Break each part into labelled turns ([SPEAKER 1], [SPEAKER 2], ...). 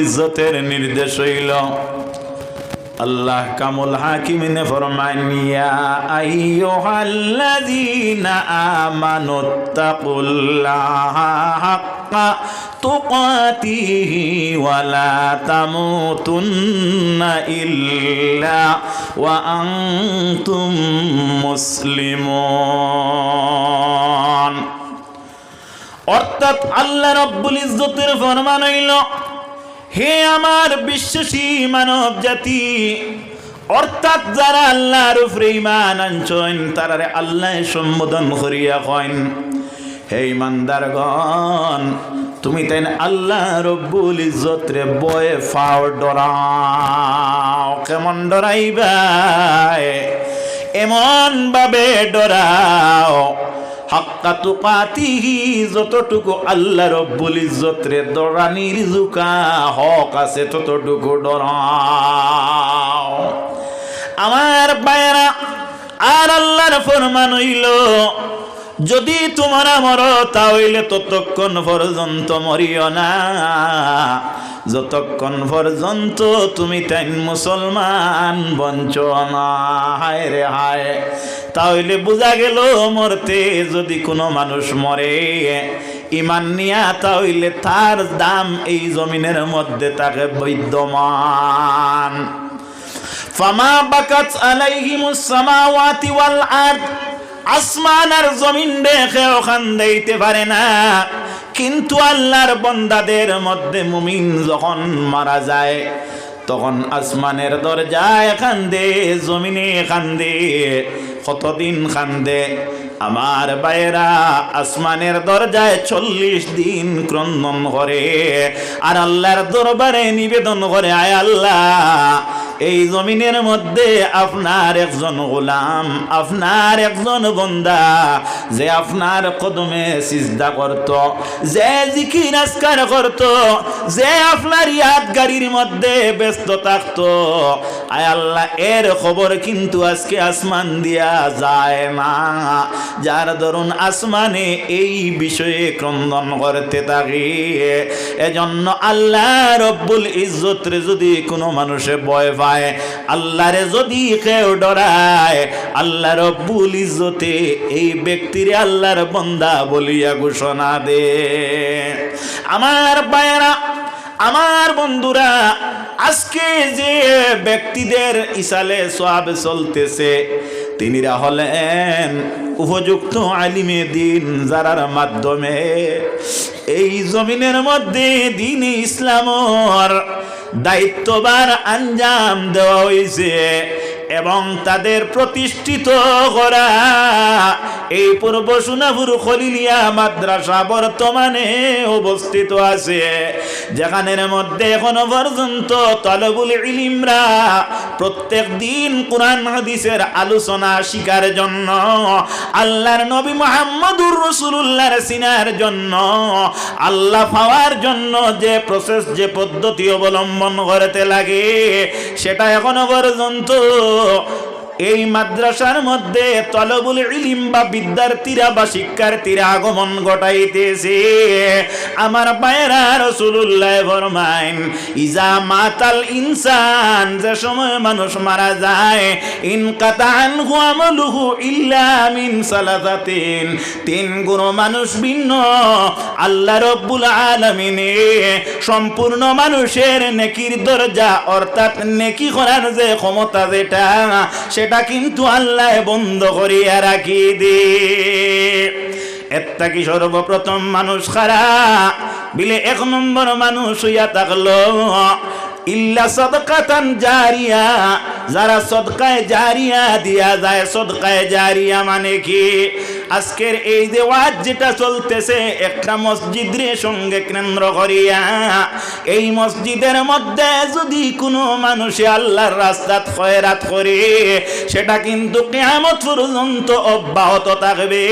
[SPEAKER 1] ইজ্জতের নির্দেশ হইল। আল্লাহ কামুল হাকিমিনে ফরমান ইয়া আইয়ুহাল্লাযীনা আমানুত্তাকুল্লাহা হাক্কা তুকাতিহি ওয়া লা তামুতুন্না ইল্লা ওয়া আনতুম মুসলিমুন। অর্থাৎ আল্লাহ রব্বুল ইজ্জতের ফরমান হইল হে আমার বিশ্বাসী মানব জাতি, অর্থাৎ যারা আল্লাহর উপরে ইমান আনছেন, তারারে আল্লাহ সম্বোধন করিয়া কইন, হে ইমানদারগণ তুমি তাই আল্লাহ রব্বুল ইজ্জত রে বয়ে ফাও ডরাও। কেমন ডরাইবাই? এমন ভাবে ডরাও। হাক্কা তুকাতিহি যতটুকু আল্লাহ রব্বুল ইজ্জত রে দরানির জুকা হক আছে ততটুকু ডরাও। আমার বায়রা আর আল্লাহর ফরমান হইল যদি তোমরা মর তাহলে ততক্ষণ পর্যন্ত মরিও না। যতক্ষণ পর্যন্ত তুমি তাই মুসলমান, বঞ্চ না, হায় রে হায়। তাহলে বোঝা গেল মরতে যদি কোনো মানুষ মরে, ইমান নিয়া তাহলে তার দাম এই জমিনের মধ্যে তাকে বৈদ্যমান। ফামা বাকাত আলাইহিমুস সামাওয়াতি ওয়াল আরদ। আসমান আর জমিন দেখে ওখান দিতে পারে না। কিন্তু আল্লাহর বন্দাদের মধ্যে মুমিন যখন মারা যায়, তখন আসমানের দরজায় কান্দে জমিনে কান্দে কতদিন কান্দে আমার বাইরা আসমানের দরজায় চল্লিশ দিন ক্রন্দন করে, আর আল্লাহর দরবারে নিবেদন করে, আয় আল্লাহ। এই জমিনের মধ্যে আপনার একজন গোলাম, আপনার একজন বন্দা, যে আপনার কদমে সিজদা করত, যে জিকির আজকার করত, যে আপনার ইয়াদ গাড়ির মধ্যে ব্যস্ত থাকত। আয় আল্লাহ, এর খবর কিন্তু আজকে আসমান দিয়া যায় না। যার ধরুন আসমানে এই বিষয়ে ক্রন্দন করতে থাকি এজন্য আল্লাহ রব্বুল ইজ্জতরে যদি কোনো মানুষে ভয় পায়, আল্লাহরে যদি কেউ ডরায়, আল্লাহ রব্বুল ইজ্জতে এই ব্যক্তিরে আল্লাহর বন্দা বলিয়া ঘোষণা দে। আমার বায়রা আমার বন্ধুরা, আজকে যে ব্যক্তিদের ইসালে সব চলতেছে তিনিরা হলেন উপযুক্ত আলিমে দিন যারার মাধ্যমে। এই জমিনের মধ্যে দিন ইসলামর দায়িত্ববার আঞ্জাম দেওয়া হয়েছে এবং তাদের প্রতিষ্ঠিত করা এই পূর্ব সোনাপুর খলিলিয়া মাদ্রাসা বর্তমানে অবস্থিত আছে, যেখানের মধ্যে এখনও পর্যন্ত তলবুল ইলিমরা প্রত্যেক দিন কোরআন, হাদিসের আলোচনা শিকার জন্য, আল্লাহর নবী মোহাম্মদুর রসুল্লাহর সিনার জন্য, আল্লাহ পাওয়ার জন্য যে প্রসেস যে পদ্ধতি অবলম্বন করতে লাগে, সেটা এখনও পর্যন্ত এই মাদ্রাসার মধ্যে তলবুল ইলিম বা বিদ্যার্থীরা বা শিক্ষার্থীরা আগমন ঘটাইতেছে। আমার পায়রা রসুল্লাহ ফরমাইন, ইজা মাতাল ইনসান, যে সময় মানুষ মারা যায়, ইন কাতান হুয়ামলুহু ইল্লা মিন সালাতাতিন তিন গুণ মানুষ ভিন্ন, আল্লাহ রব্বুল আলামিনে সম্পূর্ণ মানুষের নেকির দরজা, অর্থাৎ নেকি করার যে ক্ষমতা যেটা সেটা কিন্তু আল্লাহ বন্ধ করিয়া রাখি দি। এত্তা কি সর্বপ্রথম মানুষ খারা? বিলে এক নম্বর মানুষ হইয়া থাকল। ইল্লা সদকাতান জারিয়া, যারা সদকায় জারিয়া দিয়া যায়, সদকায় জারিয়া মানে কি? আজকের এই যে ওয়াজ যেটা চলতেছে, একটা মসজিদের সঙ্গে কেন্দ্র করিয়া, এই মসজিদের মধ্যে যদি কোনো মানুষে আল্লাহর রাস্তাত খয়রাত করে, সেটা কিন্তু কেয়ামত পর্যন্ত অব্যাহত থাকবে।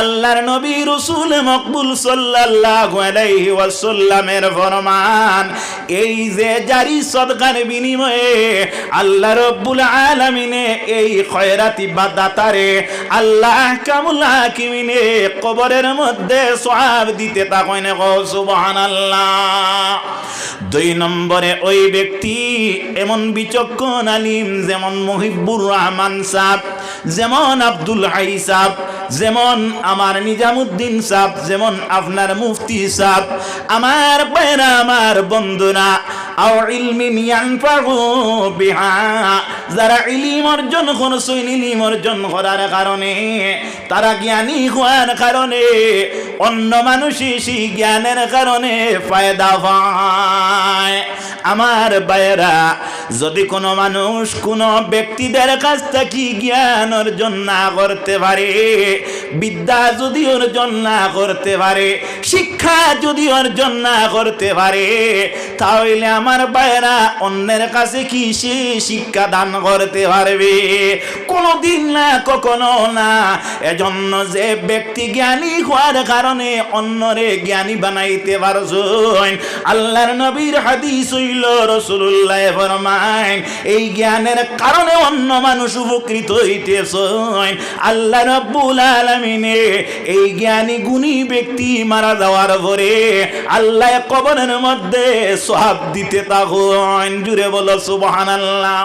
[SPEAKER 1] আল্লাহর নবী রসুল মকবুল সাল্লাল্লাহু আলাইহি ওয়াসাল্লামের ফরমান, এই যে জারি সদকার বিনিময়ে আল্লাহ রব্বুল আলামিনে এই খয়রাতি বা দাতারে আল্লাহ কামুল হাকিমিনে কবরের মধ্যে সওয়াব দিতে তাকইনে কও সুবহানাল্লাহ। দুই নম্বরে ওই ব্যক্তি এমন বিচক্ষণ আলিম, যেমন মহিবুর রহমান সাহ যেমন আব্দুল হাই সাহ যেমন আমার নিজামুদ্দিন সাহ যেমন আপনার মুফতি সাহ আমার বাইরা আমার বন্ধুরা আও ইলমিন ইয়ানফাউ বিহা। যারা ইলিম অর্জন করছেন ইলিম অর্জন করার কারণে, তারা জ্ঞানী হওয়ার কারণে, অন্য মানুষই সেই জ্ঞানের কারণে ফায়দা পায়। আমার বাইরা যদি কোনো মানুষ কোনো ব্যক্তিদের কাছ থেকে জ্ঞান অর্জন না করতে পারে, বিদ্যা যদি অর্জন না করতে পারে, শিক্ষা যদি অর্জন না করতে পারে, তাহলে আমার বাইরা অন্যের কাছে কি সে শিক্ষা দান করতে পারবে? কোনোদিন না, কখনো না। এজন্য যে ব্যক্তি জ্ঞানী হওয়ার কারণে অন্যরে জ্ঞানী বানাইতে পারছেন। আল্লাহর নবীর হাদিস হইল রসুল্লাহ ফরমাইন এই জ্ঞানের কারণে অন্য মানুষ উপকৃত হইতেছেন। আল্লাহ রব্বুল আলমিনে এই জ্ঞানী গুণী ব্যক্তি মারা যাওয়ার পরে আল্লাহ কবরের মধ্যে সহাব দিতে তখন জুড়ে বলো সুবহান আল্লাহ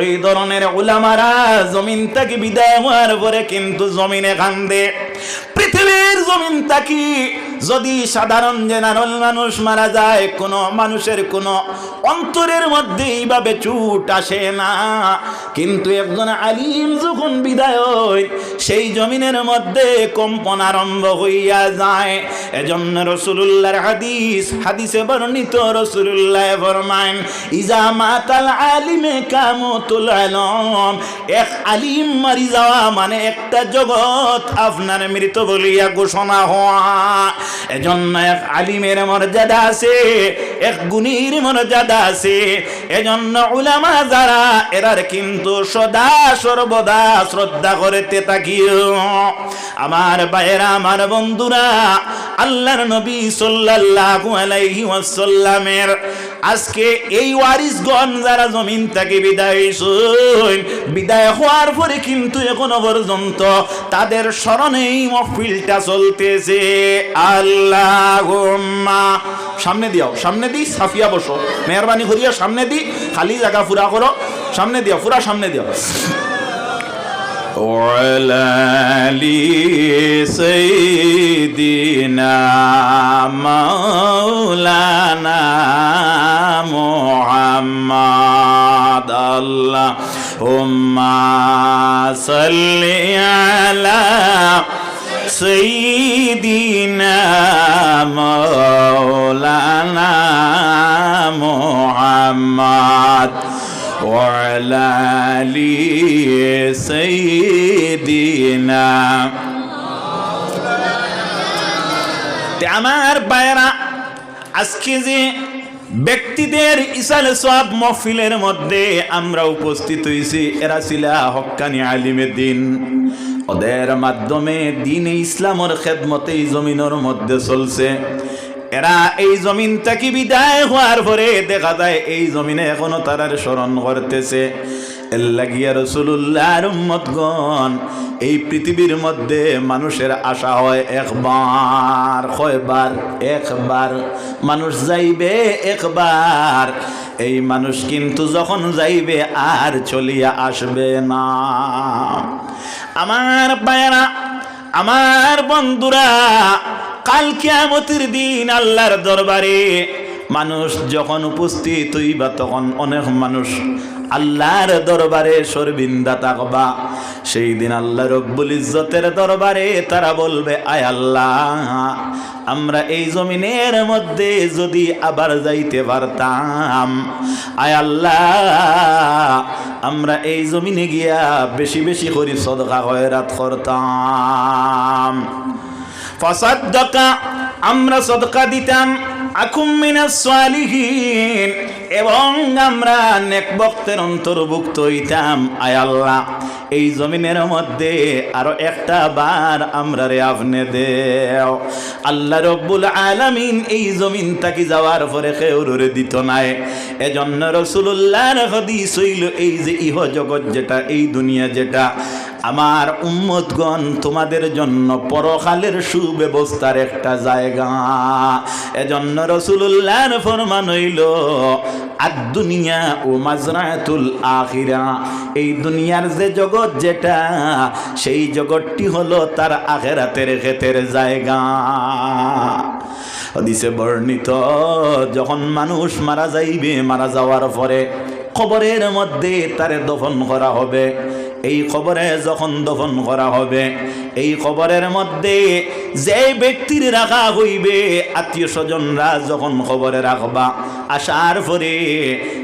[SPEAKER 1] ওই ধরনের উলামারা জমিন থেকে বিদায় হওয়ার পরে কিন্তু জমিনে কান্দে। পৃথিবীর জমিন তাকি যদি সাধারণ জেনারেল মানুষ মারা যায়, কোনো মানুষের কোনো অন্তরের মধ্যে এইভাবে চুট আসে না। কিন্তু একজন আলিম যখন বিদায় হয় সেই জমিনের মধ্যে কম্পন আরম্ভ হইয়া যায়। এজন্য রসুল্লাহর হাদিস, হাদিসে বর্ণিত রসুল্লাহ ফরমাইন ইজা মাতাল আলিমে কামতুল আলম। এক আলিম মারি যাওয়া মানে একটা জগৎ আপনার মৃত বলিয়া ঘোষণা হওয়া। এজন্য এক আলিমের মর্যাদা আছে, এক গুণীর মর্যাদা আছে। এজন্য উলামা যারা, এরার কিন্তু সদা সর্বদা শ্রদ্ধা করতে তাকিও আমার বাইরা আমার বন্ধুরা, আল্লাহর নবী সাল্লাল্লাহু আলাইহি ওয়াসাল্লামের আজকে এই ওয়ারিসগণ যারা জমিন থেকে বিদায় হইছেন, বিদায় হওয়ার পরে কিন্তু এখনও পর্যন্ত তাদের স্মরণেই মহফিলটা চলতেছে। আল্লাহ সামনে দিও সামনে দি, সাফিয়া বসো। মেহরবানি করিয়া সামনে দি, খালি জায়গা পুরা করো। সামনে দিও পুরা সামনে দিও وعلى آل سيدنا مولانا محمد. اللهم صل على سيدنا مولانا محمد. وعلى آل سيدنا তে আমার বায়রা আজকে যে ব্যক্তিদের ইসাল সব মহফিলের মধ্যে আমরা উপস্থিত হয়েছি এরা ছিল হক্কানি আলিমে দিন ওদের মাধ্যমে দিন ইসলামের খেদমতে এই জমিনের মধ্যে চলছে এরা এই জমিন থেকে বিদায় হওয়ার পরে দেখা যায় এই জমিনে এখনও তারার স্মরণ করতেছে। এল্লাগিয়া রসুল্লাহর উম্মতগণ, এই পৃথিবীর মধ্যে মানুষের আশা হয় একবার, কয়বার? একবার। মানুষ যাইবে একবার। এই মানুষ কিন্তু যখন যাইবে আর চলিয়া আসবে না। আমার পায়রা আমার বন্ধুরা কাল কিয়ামতের দিন আল্লাহর দরবারে মানুষ যখন উপস্থিত হইবা, তখন অনেক মানুষ আল্লাহর দরবারে সরবিন্দা তাকবা সেই দিন আল্লাহ রব্বুল ইজ্জতের দরবারে তারা বলবে, আয় আল্লাহ, আমরা এই জমিনের মধ্যে যদি আবার যাইতে পারতাম, আয় আল্লাহ, আমরা এই জমিনে গিয়া বেশি বেশি করি সদকা খয়রাত করতাম। ফসাদ্দাকা, আমরা সদকা দিতাম আকুম মিনাস এবং আমরা নেক বক্তের অন্তর্ভুক্ত হইতাম, আয় আল্লাহ। এই জমিনের মধ্যে আরও একটা বার আমরা রে আপনি দেও। আল্লাহ রব্বুল আলামিন এই জমিন তাকি যাওয়ার পরে কেউরে দিত নাই। এজন্য রসুল্লাহর হদিস হইল এই যে ইহ জগৎ যেটা, এই দুনিয়া যেটা। আমার উম্মতগণ, তোমাদের জন্য পরকালের সুব্যবস্থার একটা জায়গা। এজন্য রসুল্লাহর ফরমান হইল আর দুনিয়া ও মাজরাতুল আখিরা। এই দুনিয়ার যে জগৎ যেটা, সেই জগৎটি হলো তার আখেরাতের ক্ষেতের জায়গা। হদিসে বর্ণিত, যখন মানুষ মারা যাইবে, মারা যাওয়ার পরে কবরের মধ্যে তারে দফন করা হবে। এই খবরে যখন দফন করা হবে, এই খবরের মধ্যে যে ব্যক্তির রাখা হইবে, আত্মীয় স্বজনরা যখন খবরে রাখবা, আসার পরে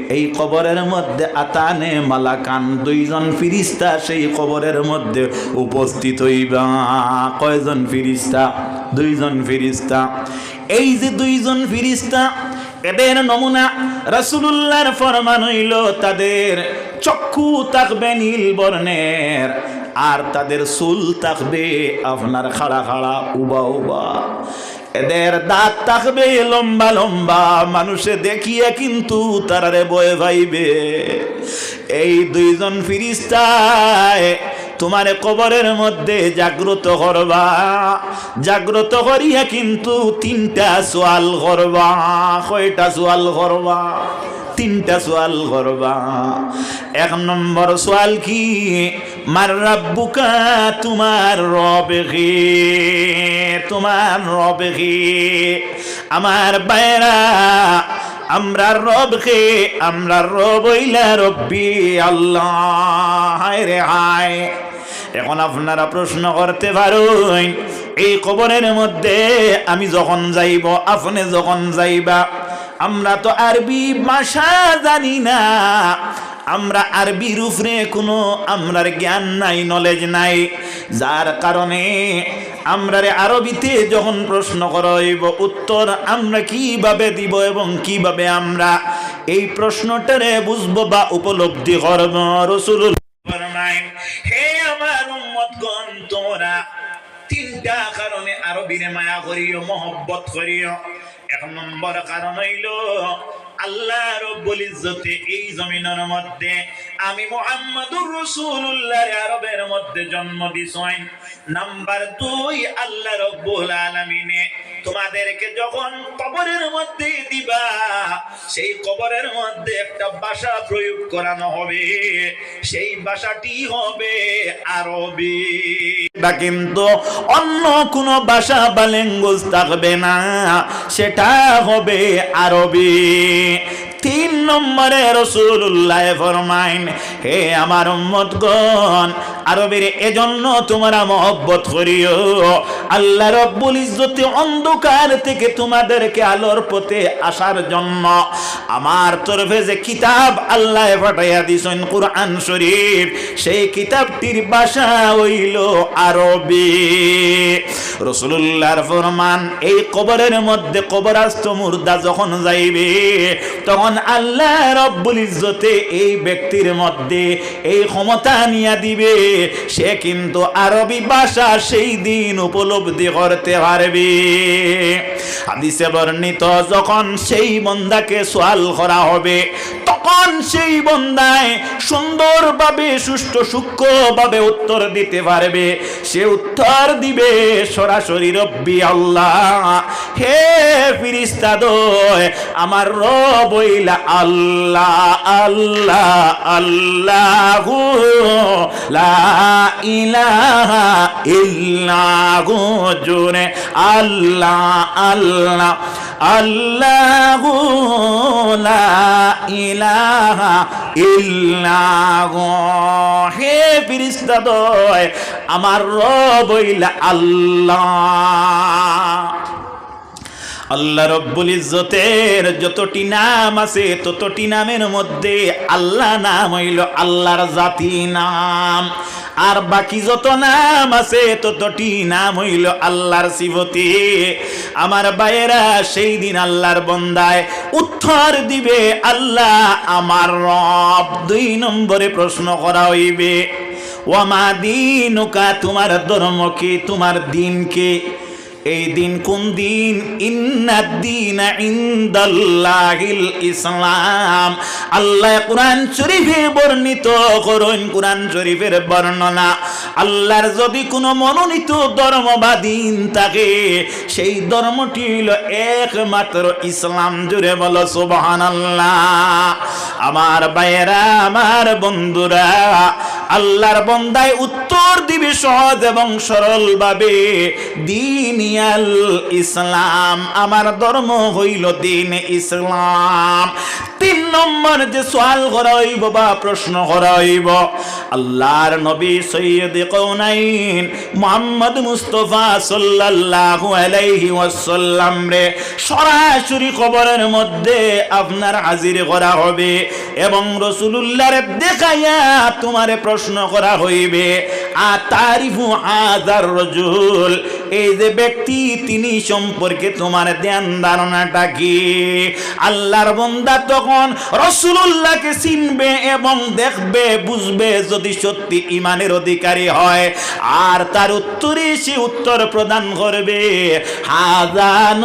[SPEAKER 1] এই কবরের মধ্যে আতানে মালাকান দুইজন ফিরিস্তা সেই কবরের মধ্যে উপস্থিত হইবা। কয়জন ফিরিস্তা? দুইজন ফিরিস্তা। এই যে দুইজন ফিরিস্তা, এদের নমুনা রাসূলুল্লাহর ফরমান হইল তাদের চক্ষু থাকবে নীল বর্ণের, আর তাদের চুল থাকবে আপনার খাড়া খাড়া উবা উবা। এদের দাঁত থাকবে লম্বা লম্বা, মানুষে দেখিয়ে কিন্তু তারারে বয়ে ভাইবে। এই দুইজন ফিরিস্তায় তোমার কবরের মধ্যে জাগ্রত করবা, জাগ্রত করিয়া কিন্তু তিনটা সোয়াল করবা, কয়টা সোয়াল করবা? তিনটা সোয়াল করবা। এক নম্বর সোয়াল কি? মার রাব্বুকা তোমার রব তোমার রব আমার বাইরা আমরা রব খে আমরা রব হইলা রব্বি আল্লাহ রে হায়। এখন আপনারা প্রশ্ন করতে পারেন, এই কবরের মধ্যে আমি যখন যাইব, আপনি যখন যাইবা আমরা তো আরবি ভাষা জানি না। আমরা আরবির উপরে কোনো আমরার জ্ঞান নাই নলেজ নাই। যার কারণে আমরারে আরবিতে যখন প্রশ্ন করা হইব উত্তর আমরা কীভাবে দিব এবং কীভাবে আমরা এই প্রশ্নটারে বুঝব বা উপলব্ধি করব? রসুল হে আমার তোমরা তিনটা কারণে আরবিরে মায়া করিও, মহব্বত করিও। এক নম্বর কারণ হইল আল্লাহ রব্বুল ইজ্জতে এই জমিনের মধ্যে আমি মুহাম্মাদুর রাসূলুল্লাহ আরবের মধ্যে জন্ম দিছাইন। নাম্বার দুই, আল্লাহ রব্বুল আলামিনে তোমাদেরকে যখন কবরের মধ্যে দিবা, সেই কবরের মধ্যে একটা ভাষা প্রয়োগ করানো হবে। সেই ভাষাটি হবে আরবি। বা কিন্তু অন্য কোন বাসা বা থাকবে না, সেটা হবে আরবি। তিন নম্বরে রসুল্লাহ ফরমাইন, হে আমার উম্মতগণ, আরবের এজন্য তোমরা মহব্বত করিও। আল্লাহ রব্বুল ইজ্জতে অন্ধকার থেকে তোমাদেরকে আলোর পথে আসার জন্য আমার তরফে যে কিতাব আল্লাহ পাঠাইয়া দিছেন কোরআন শরীফ, সেই কিতাবটির ভাষা হইল আরবি। রসুল্লাহর ফরমান, এই কবরের মধ্যে কবরাস্ত মুর্দা যখন যাইবে, তখন আল্লাহ রব্বুল ইজ্জতে এই ব্যক্তির মধ্যে এই ক্ষমতা নিয়ে দিবে। সে কিন্তু আরবি ভাষা সেই দিন উপলব্ধি করতে পারবে। হাদিসে বর্ণিত, যখন সেই বন্দাকে সোয়াল করা হবে তখন সেই বন্দায় সুন্দরভাবে, সুষ্ঠু, সূক্ষ্মভাবে উত্তর দিতে পারবে, সে উত্তর দিবে সরাসরি, রব্বি আল্লাহ, হে ফিরিস্তা দয়, আমার রব হইলা আল্লাহ আল্লাহ আল্লাহ ইলাহা ইল্লাহু, জুরে আল্লাহ আল্লাহ। আল্লাহ লা ইলাহা ইল্লাহু হে ফেরেশতাদয় দয় আমার রব ইলা আল্লাহ। আল্লাহ রব্বুল ইজ্জতের যতটি নাম আছে, ততটি নামের মধ্যে আল্লাহ নাম হইল আল্লাহর জাতি নাম। আর বাকি যত নাম আছে, ততটি নাম হইল আল্লাহর সিফতি। আমার বাইরা সেই দিন আল্লাহর বন্দায় উত্তর দিবে আল্লাহ আমার রব। দুই নম্বরে প্রশ্ন করা হইবে ওয়ামা দিনুকা, তোমার ধর্ম কি? তোমার দিন কি? এই দিন কোন দিন? ইন্নাদ্দিন ইন্দাল্লাহিল ইসলাম। আল্লাহ কোরআন শরীফে বর্ণিত করুন কোরআন শরীফের বর্ণনা। আল্লাহর যদি কোনো মনোনীত ধর্ম বা দিন থাকে, সেই ধর্মটি হইল একমাত্র ইসলাম। জুড়ে বলো সুবহান আমার ভাইয়েরা, আমার বন্ধুরা আল্লাহর বন্দায় উত্তর দিবি সহজ এবং সরল ভাবে দিনিয়াল ইসলাম, আমার ধর্ম হইল দিন ইসলাম। তিন নম্বর যে সোয়াল করা হইব বা প্রশ্ন করা হইব আল্লাহর নবী সৈয়দ কৌনাইন মোহাম্মদ মুস্তফা সাল্লাল্লাহু আলাইহি ওয়াসাল্লাম রে, সরাসরি খবরের মধ্যে আপনার হাজির করা হবে এবং রসুলুল্লাহরে দেখাইয়া তোমারে প্রশ্ন করা হইবে আ তারিফু আদার রজুল এই যে ব্যক্তি, তিনি সম্পর্কে তোমার ধ্যান ধারণাটা কি? আল্লাহর বন্দা তখন রসুলুল্লাহকে চিনবে এবং দেখবে, বুঝবে যদি সত্যি ইমানের অধিকারী হয়। আর তার উত্তরে সে উত্তর প্রদান করবে হাজা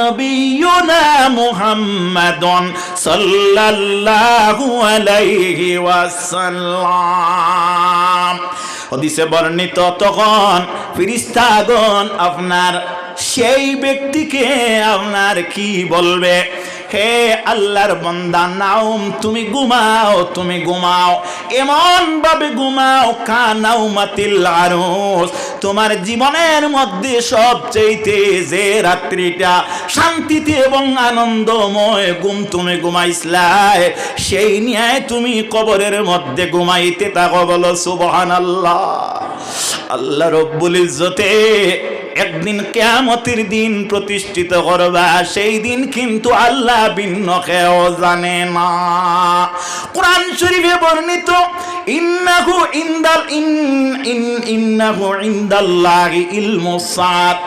[SPEAKER 1] সাল্লাল্লাহু আলাইহি ওয়াসাল্লাম। হদিসে বর্ণিত তখন ফিরিস্তাগণ আপনার সেই ব্যক্তিকে আপনার কি বলবে? হে আল্লাহর বন্দা নাউম তুমি ঘুমাও তুমি ঘুমাও। এমন ভাবে ঘুমাও, কানাও মাতিল আরুস। তোমার জীবনের মধ্যে সবচেয়েতে যে রাত্রিটা শান্তিতে এবং আনন্দময় ঘুম তুমি ঘুমাইছলাই সেই নিয়ে তুমি কবরের মধ্যে ঘুমাইতে থাকো বলো সুবহান আল্লাহ আল্লাহ রব্বুল ইজ্জতে একদিন কেয়ামতির দিন প্রতিষ্ঠিত করবা, সেই দিন কিন্তু আল্লাহ ভিন্ন কেউ জানে না। কোরআন শরীফে বর্ণিত, ইন্নাহু ইন্দাল ইন ইন, ইন্নাহু ইন্দাল্লাহি ইলমুস সাত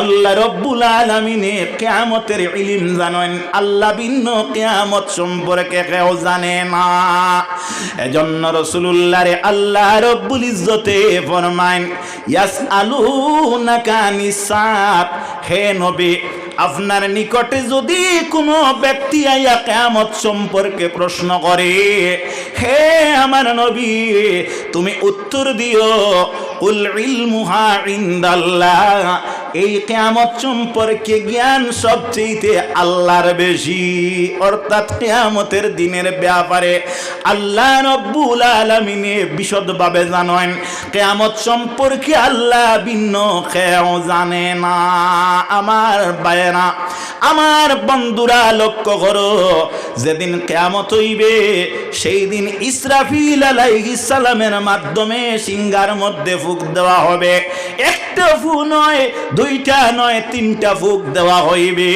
[SPEAKER 1] আল্লাহ রব্বুল আলমিনে কেয়ামতের ইলিম জানেন। আল্লাহ ভিন্ন কেয়ামত সম্পর্কে কেউ জানে না। এজন্য রসুল্লাহ রে আল্লাহ রব্বুল ইজ্জতে ফরমাইন ইয়াস আলু নাকানিসাত হে নবী, আপনার নিকটে যদি কোনো ব্যক্তি আইয়া কেয়ামত সম্পর্কে প্রশ্ন করে, হে আমার নবী, তুমি উত্তর দিও উল ইলমুহা ইনদাল্লাহ এই কেয়ামত সম্পর্কে জ্ঞান সবচেয়ে আল্লাহর বেশি। অর্থাৎ কেয়ামতের দিনের ব্যাপারে আল্লাহ রব্বুল আলমিনে বিশদভাবে জানেন, কেয়ামত সম্পর্কে আল্লাহ ভিন্ন কেউ জানে না। আমার বায়েরা আমার বন্ধুরা, লক্ষ্য করো, যেদিন কেয়ামত হইবে সেই দিন ইসরাফিল আলাইহিস সালামের মাধ্যমে সিঙ্গার মধ্যে ফুক দেওয়া হবে। একটা ফু নয়, দুইটা নয়, তিনটা ফুক দেওয়া হইবে।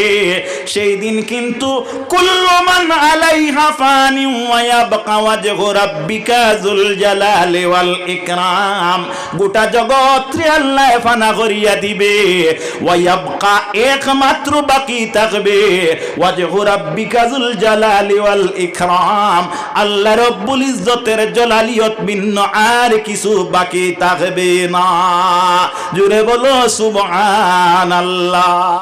[SPEAKER 1] সেই দিন কিন্তু কুল্লমান আলাইহা ফানি ওয়া ইয়াবকা ওয়াজহু রাব্বিকা যুল জালালি ওয়াল ইকরাম। গোটা জগৎ রে আল্লাহ ফানা করিয়া দিবে। ওয়া ইয়াবকা একমাত্র বাকি থাকবে। ওয়াজহু রাব্বিকা যুল জালালি ওয়াল ইকরাম। আল্লাহ রব্বুল ইজ্জতের জলালিয়ত ভিন্ন আর কিছু বাকি থাকবে না। জুড়ে বলো সুবহানাল্লাহ।